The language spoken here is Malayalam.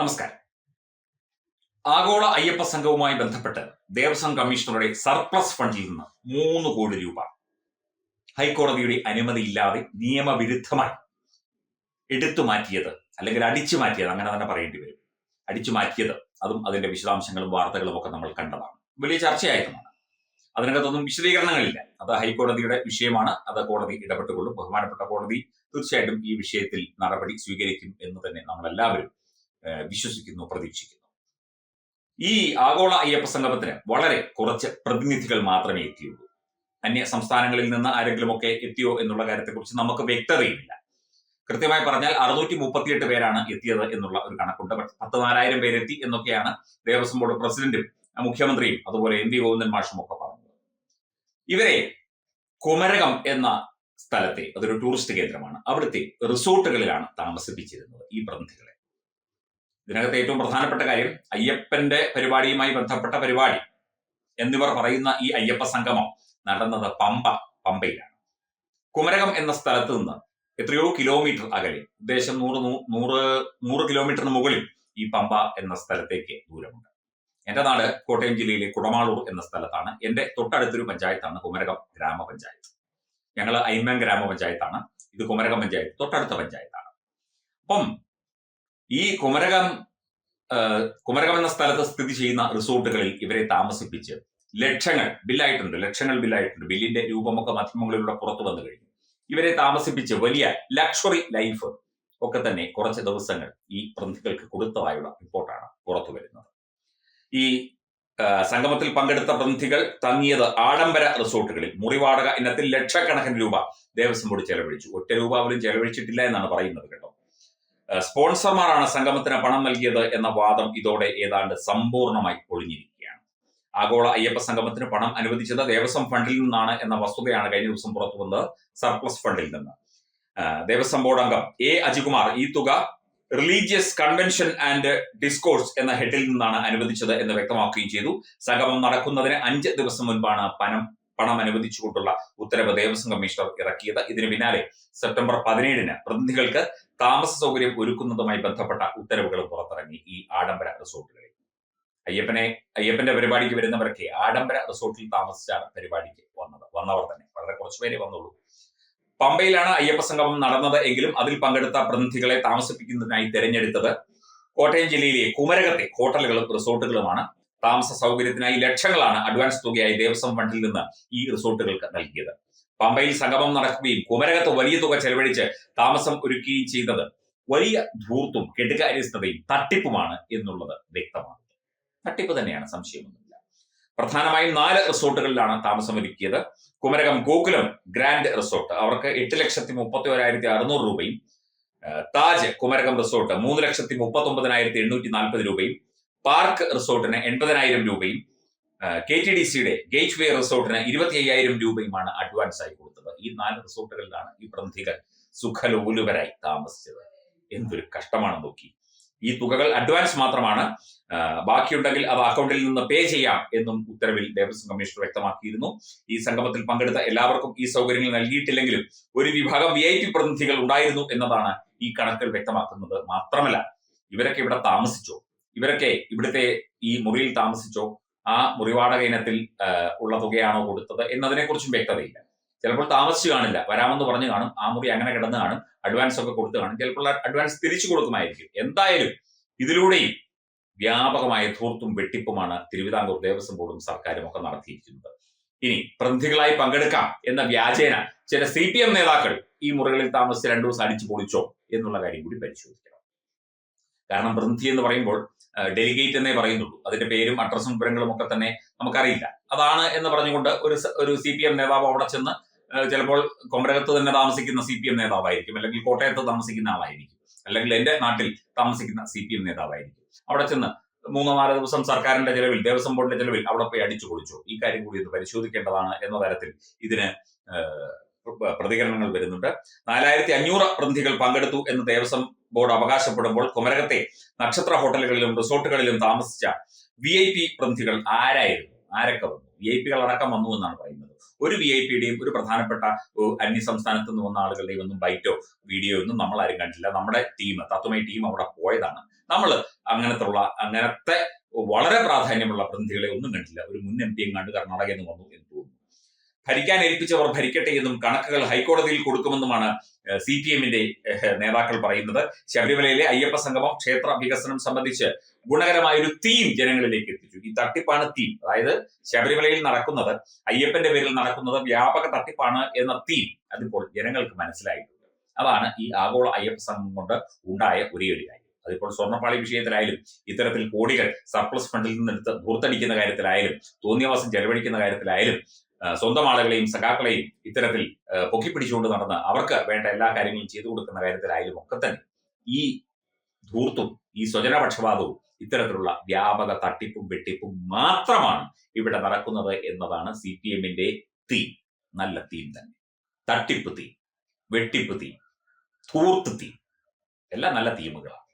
നമസ്കാരം. ആഗോള അയ്യപ്പ സംഘവുമായി ബന്ധപ്പെട്ട് ദേവസ്വം കമ്മീഷണറുടെ സർപ്ലസ് ഫണ്ടിൽ നിന്ന് മൂന്ന് കോടി രൂപ. ഹൈക്കോടതിയുടെ അനുമതിയില്ലാതെ നിയമവിരുദ്ധമായി എടുത്തു മാറ്റിയത് അല്ലെങ്കിൽ അടിച്ചു മാറ്റിയത് അങ്ങനെ തന്നെ പറയേണ്ടി വരും. അടിച്ചു മാറ്റിയത് അതും അതിന്റെ വിശദാംശങ്ങളും വാർത്തകളും ഒക്കെ നമ്മൾ കണ്ടതാണ്. വലിയ ചർച്ചയായതുമാണ്. അതിനകത്തൊന്നും വിശദീകരണങ്ങളില്ല. അത് ഹൈക്കോടതിയുടെ വിഷയമാണ്. അത് കോടതി ഇടപെട്ടുകൊള്ളും. ബഹുമാനപ്പെട്ട കോടതി തീർച്ചയായിട്ടും ഈ വിഷയത്തിൽ നടപടി സ്വീകരിക്കും എന്ന് തന്നെ നമ്മളെല്ലാവരും വിശ്വസിക്കുന്നു പ്രതീക്ഷിക്കുന്നു. ഈ ആഗോള അയ്യപ്പ സംഗമത്തിന് വളരെ കുറച്ച് പ്രതിനിധികൾ മാത്രമേ എത്തിയുള്ളൂ. അന്യ സംസ്ഥാനങ്ങളിൽ നിന്ന് ആരെങ്കിലുമൊക്കെ എത്തിയോ എന്നുള്ള കാര്യത്തെക്കുറിച്ച് നമുക്ക് വ്യക്തതയില്ല. കൃത്യമായി പറഞ്ഞാൽ അറുന്നൂറ്റി മുപ്പത്തിയെട്ട് പേരാണ് എത്തിയത് എന്നുള്ള ഒരു കണക്കുണ്ട്. പത്ത് നാലായിരം പേരെത്തി എന്നൊക്കെയാണ് ദേവസ്വം ബോർഡ് പ്രസിഡന്റും മുഖ്യമന്ത്രിയും അതുപോലെ എം വി ഗോവിന്ദൻ മാഷും ഒക്കെ പറഞ്ഞത്. ഇവരെ കുമരകം എന്ന സ്ഥലത്തെ അതൊരു ടൂറിസ്റ്റ് കേന്ദ്രമാണ്. അവിടുത്തെ റിസോർട്ടുകളിലാണ് താമസിപ്പിച്ചിരുന്നത് ഈ പ്രതിനിധികളെ. ഇതിനകത്ത് ഏറ്റവും പ്രധാനപ്പെട്ട കാര്യം അയ്യപ്പന്റെ പരിപാടിയുമായി ബന്ധപ്പെട്ട പരിപാടി. എന്നിവർ പറയുന്ന ഈ അയ്യപ്പ സംഗമം നടന്നത് പമ്പ പമ്പയിലാണ്. കുമരകം എന്ന സ്ഥലത്ത് നിന്ന് എത്രയോ കിലോമീറ്റർ അകലെ ഉദ്ദേശം നൂറ് നൂറ് നൂറ് കിലോമീറ്ററിന് മുകളിൽ ഈ പമ്പ എന്ന സ്ഥലത്തേക്ക് ദൂരമുണ്ട്. എന്റെ നാട് കോട്ടയം ജില്ലയിലെ കുടമാളൂർ എന്ന സ്ഥലത്താണ്. എന്റെ തൊട്ടടുത്തൊരു പഞ്ചായത്താണ് കുമരകം ഗ്രാമപഞ്ചായത്ത്. ഞങ്ങൾ അയിമൻ ഗ്രാമപഞ്ചായത്താണ്. ഇത് കുമരകം പഞ്ചായത്ത് തൊട്ടടുത്ത പഞ്ചായത്താണ്. അപ്പം ഈ കുമരകം കുമരകം എന്ന സ്ഥലത്ത് സ്ഥിതി ചെയ്യുന്ന റിസോർട്ടുകളിൽ ഇവരെ താമസിപ്പിച്ച് ലക്ഷങ്ങൾ ബില്ലായിട്ടുണ്ട് ലക്ഷങ്ങൾ ബില്ലായിട്ടുണ്ട്. ബില്ലിന്റെ രൂപമൊക്കെ മാധ്യമങ്ങളിലൂടെ പുറത്തു വന്നു കഴിഞ്ഞു. ഇവരെ താമസിപ്പിച്ച് വലിയ ലക്ഷറി ലൈഫ് ഒക്കെ തന്നെ കുറച്ച് ദിവസങ്ങൾ ഈ പ്രതിനിധികൾക്ക് കൊടുത്തതായുള്ള റിപ്പോർട്ടാണ് പുറത്തു വരുന്നത്. ഈ സംഗമത്തിൽ പങ്കെടുത്ത പ്രതിനിധികൾ തങ്ങിയത് ആഡംബര റിസോർട്ടുകളിൽ. മുറിവാടക ഇനത്തിൽ ലക്ഷക്കണക്കിന് രൂപ ദേവസ്വം ബോർഡ് ചെലവഴിച്ചു. ഒറ്റ രൂപ പോലും ചെലവഴിച്ചിട്ടില്ല എന്നാണ് പറയുന്നത് കേട്ടോ. സ്പോൺസർമാരാണ് സംഗമത്തിന് പണം നൽകിയത് എന്ന വാദം ഇതോടെ ഏതാണ്ട് സമ്പൂർണമായി ഒഴിഞ്ഞിരിക്കുകയാണ് ആഗോള അയ്യപ്പ സംഗമത്തിന് പണം അനുവദിച്ചത് ദേവസ്വം ഫണ്ടിൽ നിന്നാണ് എന്ന വസ്തുതയാണ് കഴിഞ്ഞ ദിവസം പുറത്തു വന്നത് സർപ്ലസ് ഫണ്ടിൽ നിന്ന്. ദേവസ്വം ബോർഡ് അംഗം എ അജികുമാർ ഈ തുക റിലീജിയസ് കൺവെൻഷൻ ആൻഡ് ഡിസ്കോഴ്സ് എന്ന ഹെഡിൽ നിന്നാണ് അനുവദിച്ചത് എന്ന് വ്യക്തമാക്കുകയും ചെയ്തു. സംഗമം നടക്കുന്നതിന് അഞ്ച് ദിവസം മുൻപാണ് പണം പണം അനുവദിച്ചുകൊണ്ടുള്ള ഉത്തരവ് ദേവസ്വം കമ്മീഷണർ ഇറക്കിയത്. ഇതിന് പിന്നാലെ സെപ്റ്റംബർ പതിനേഴിന് പ്രതിനിധികൾക്ക് താമസ സൗകര്യം ഒരുക്കുന്നതുമായി ബന്ധപ്പെട്ട ഉത്തരവുകൾ പുറത്തിറങ്ങി ഈ ആഡംബര റിസോർട്ടുകളിൽ. അയ്യപ്പനെ അയ്യപ്പന്റെ പരിപാടിക്ക് വരുന്നവരൊക്കെ ആഡംബര റിസോർട്ടിൽ താമസിച്ചാണ് പരിപാടിക്ക് വന്നത്. വന്നവർ തന്നെ. വളരെ കുറച്ചു പേരെ വന്നുള്ളൂ. പമ്പയിലാണ് അയ്യപ്പ സംഗമം നടന്നത് എങ്കിലും അതിൽ പങ്കെടുത്ത പ്രതിനിധികളെ താമസിപ്പിക്കുന്നതിനായി തെരഞ്ഞെടുത്തത് കോട്ടയം ജില്ലയിലെ കുമരകത്തെ ഹോട്ടലുകളും റിസോർട്ടുകളുമാണ്. താമസ സൗകര്യത്തിനായി ലക്ഷങ്ങളാണ് അഡ്വാൻസ് തുകയായി ദേവസ്വം ഫണ്ടിൽ നിന്ന് ഈ റിസോർട്ടുകൾക്ക് നൽകിയത്. പമ്പയിൽ സംഗമം നടക്കുകയും കുമരകത്ത് വലിയ തുക ചെലവഴിച്ച് താമസം ഒരുക്കുകയും ചെയ്തത് വലിയ ധൂർത്തും കെടുകാര്യസ്ഥതയും തട്ടിപ്പുമാണ് എന്നുള്ളത് വ്യക്തമാണ്. തട്ടിപ്പ് തന്നെയാണ് സംശയമൊന്നുമില്ല. പ്രധാനമായും നാല് റിസോർട്ടുകളിലാണ് താമസം ഒരുക്കിയത്. Kumarakom Gokulam grand resort. അവർക്ക് എട്ട് ലക്ഷത്തി മുപ്പത്തി ഒരായിരത്തി അറുന്നൂറ് രൂപയും താജ് കുമരകം റിസോർട്ട് മൂന്ന് ലക്ഷത്തി മുപ്പത്തി ഒമ്പതിനായിരത്തി എണ്ണൂറ്റി നാൽപ്പത് രൂപയും പാർക്ക് റിസോർട്ടിന് എൺപതിനായിരം രൂപയും കെ ടി ഡി സിയുടെ ഗേറ്റ് വേ റിസോർട്ടിന് ഇരുപത്തി അയ്യായിരം രൂപയുമാണ് അഡ്വാൻസ് ആയി കൊടുത്തത്. ഈ നാല് റിസോർട്ടുകളിലാണ് ഈ പ്രതിനിധികൾ സുഖലോലുപരായി താമസിച്ചത്. എന്തൊരു കഷ്ടമാണ് നോക്കി. ഈ തുകകൾ അഡ്വാൻസ് മാത്രമാണ്. ബാക്കിയുണ്ടെങ്കിൽ അത് അക്കൗണ്ടിൽ നിന്ന് പേ ചെയ്യാം എന്നും ഉത്തരവിൽ ദേവസ്വം കമ്മീഷണർ വ്യക്തമാക്കിയിരുന്നു. ഈ സംഗമത്തിൽ പങ്കെടുത്ത എല്ലാവർക്കും ഈ സൗകര്യങ്ങൾ നൽകിയിട്ടില്ലെങ്കിലും ഒരു വിഭാഗം വി ഐ പി പ്രതിനിധികൾ ഉണ്ടായിരുന്നു എന്നതാണ് ഈ കണക്കിൽ വ്യക്തമാക്കുന്നത്. മാത്രമല്ല ഇവരൊക്കെ ഇവിടെ താമസിച്ചോ? ഇവരൊക്കെ ഇവിടുത്തെ ഈ മുറിയിൽ താമസിച്ചോ? ആ മുറിവാടക ഇനത്തിൽ ഉള്ള തുകയാണോ കൊടുത്തത് എന്നതിനെ കുറിച്ചും വ്യക്തതയില്ല. ചിലപ്പോൾ താമസിച്ചു കാണില്ല. വരാമെന്ന് പറഞ്ഞു കാണും. ആ മുറി അങ്ങനെ കിടന്ന് കാണും. അഡ്വാൻസ് ഒക്കെ കൊടുത്തു കാണും. ചിലപ്പോൾ അഡ്വാൻസ് തിരിച്ചു കൊടുക്കുമായിരിക്കും. എന്തായാലും ഇതിലൂടെയും വ്യാപകമായ ധൂർത്തും വെട്ടിപ്പുമാണ് തിരുവിതാംകൂർ ദേവസ്വം ബോർഡും സർക്കാരും ഒക്കെ നടത്തിയിരിക്കുന്നത്. ഇനി പ്രതിനിധികളായി പങ്കെടുക്കാം എന്ന വ്യാജേന ചില സി പി എം നേതാക്കൾ ഈ മുറികളിൽ താമസിച്ച് രണ്ടു ദിവസം അടിച്ചു പൊളിച്ചോ എന്നുള്ള കാര്യം കൂടി പരിശോധിക്കണം. കാരണം പ്രതിനിധി എന്ന് പറയുമ്പോൾ ഡെലിഗേറ്റ് എന്നേ പറയുന്നുള്ളൂ. അതിന്റെ പേരും അഡ്രസ്സും വിവരങ്ങളും ഒക്കെ തന്നെ നമുക്കറിയില്ല. അതാണ് എന്ന് പറഞ്ഞുകൊണ്ട് ഒരു ഒരു സി പി എം നേതാവ് അവിടെ ചെന്ന് ചിലപ്പോൾ കൊമരകത്ത് തന്നെ താമസിക്കുന്ന സി പി എം നേതാവായിരിക്കും അല്ലെങ്കിൽ കോട്ടയത്ത് താമസിക്കുന്ന ആളായിരിക്കും അല്ലെങ്കിൽ എന്റെ നാട്ടിൽ താമസിക്കുന്ന സി പി എം നേതാവായിരിക്കും. അവിടെ ചെന്ന് മൂന്നോ നാലോ ദിവസം സർക്കാരിന്റെ ചെലവിൽ ദേവസ്വം ബോർഡിന്റെ ചെലവിൽ അവിടെ പോയി അടിച്ചു പൊളിച്ചു. ഈ കാര്യം കൂടി ഇത് പരിശോധിക്കേണ്ടതാണ് എന്ന തരത്തിൽ ഇതിന് പ്രതികരണങ്ങൾ വരുന്നുണ്ട്. നാലായിരത്തി അഞ്ഞൂറ് പ്രതിനിധികൾ പങ്കെടുത്തു എന്ന് ദേവസ്വം ബോർഡ് അവകാശപ്പെടുമ്പോൾ കുമരകത്തെ നക്ഷത്ര ഹോട്ടലുകളിലും റിസോർട്ടുകളിലും താമസിച്ച വി ഐ പി പ്രതിനിധികൾ ആരായിരുന്നു? ആരൊക്കെ വന്നു? വി ഐ പികൾ അടക്കം വന്നു എന്നാണ് പറയുന്നത്. ഒരു വി ഐ പിയുടെയും ഒരു പ്രധാനപ്പെട്ട അന്യ സംസ്ഥാനത്ത് നിന്ന് വന്ന ആളുകളുടെയും ഒന്നും ബൈറ്റോ വീഡിയോ ഒന്നും നമ്മൾ ആരും കണ്ടില്ല നമ്മുടെ ടീം തത്വമൈ ടീം അവിടെ പോയതാണ്. നമ്മൾ അങ്ങനത്തെ ഉള്ള അങ്ങനത്തെ വളരെ പ്രാധാന്യമുള്ള പ്രതിനിധികളെ ഒന്നും കണ്ടില്ല ഒരു മുൻ എം പി എങ്ങാണ്ട് കർണാടകയിൽ നിന്ന് വന്നു എന്ന് ഭരിക്കാൻ ഏൽപ്പിച്ചവർ ഭരിക്കട്ടെ എന്നും കണക്കുകൾ ഹൈക്കോടതിയിൽ കൊടുക്കുമെന്നുമാണ് സി പി എമ്മിന്റെ നേതാക്കൾ പറയുന്നത്. ശബരിമലയിലെ അയ്യപ്പ സംഗമം ക്ഷേത്ര വികസനം സംബന്ധിച്ച് ഗുണകരമായ ഒരു തീം ജനങ്ങളിലേക്ക് എത്തിച്ചു. ഈ തട്ടിപ്പാണ് തീം. അതായത് ശബരിമലയിൽ നടക്കുന്നത് അയ്യപ്പന്റെ പേരിൽ നടക്കുന്നത് വ്യാപക തട്ടിപ്പാണ് എന്ന തീം അതിപ്പോൾ ജനങ്ങൾക്ക് മനസ്സിലായിട്ടുണ്ട്. അതാണ് ഈ ആഗോള അയ്യപ്പ സംഘം കൊണ്ട് ഉണ്ടായ ഒരേ ഒരു കാര്യം. അതിപ്പോൾ സ്വർണപ്പാളി വിഷയത്തിലായാലും ഇത്തരത്തിൽ കോടികൾ സർപ്ലസ് ഫണ്ടിൽ നിന്നെടുത്ത് ധൂർത്തടിക്കുന്ന കാര്യത്തിലായാലും തോന്നിയവാസം ചെലവഴിക്കുന്ന കാര്യത്തിലായാലും സ്വന്തം ആളുകളെയും സഖാക്കളെയും ഇത്തരത്തിൽ പൊക്കിപ്പിടിച്ചുകൊണ്ട് നടന്ന് അവർക്ക് വേണ്ട എല്ലാ കാര്യങ്ങളും ചെയ്തു കൊടുക്കുന്ന കാര്യത്തിലായാലും ഒക്കെ തന്നെ ഈ ധൂർത്തും ഈ സ്വജനപക്ഷപാതവും ഇത്തരത്തിലുള്ള വ്യാപക തട്ടിപ്പും വെട്ടിപ്പും മാത്രമാണ് ഇവിടെ നടക്കുന്നത് എന്നതാണ് സി പി എമ്മിന്റെ തീം. നല്ല തീം തന്നെ. തട്ടിപ്പ് തീം വെട്ടിപ്പ് തീം ധൂർത്ത് തീം. എല്ലാം നല്ല തീമുകളാണ്.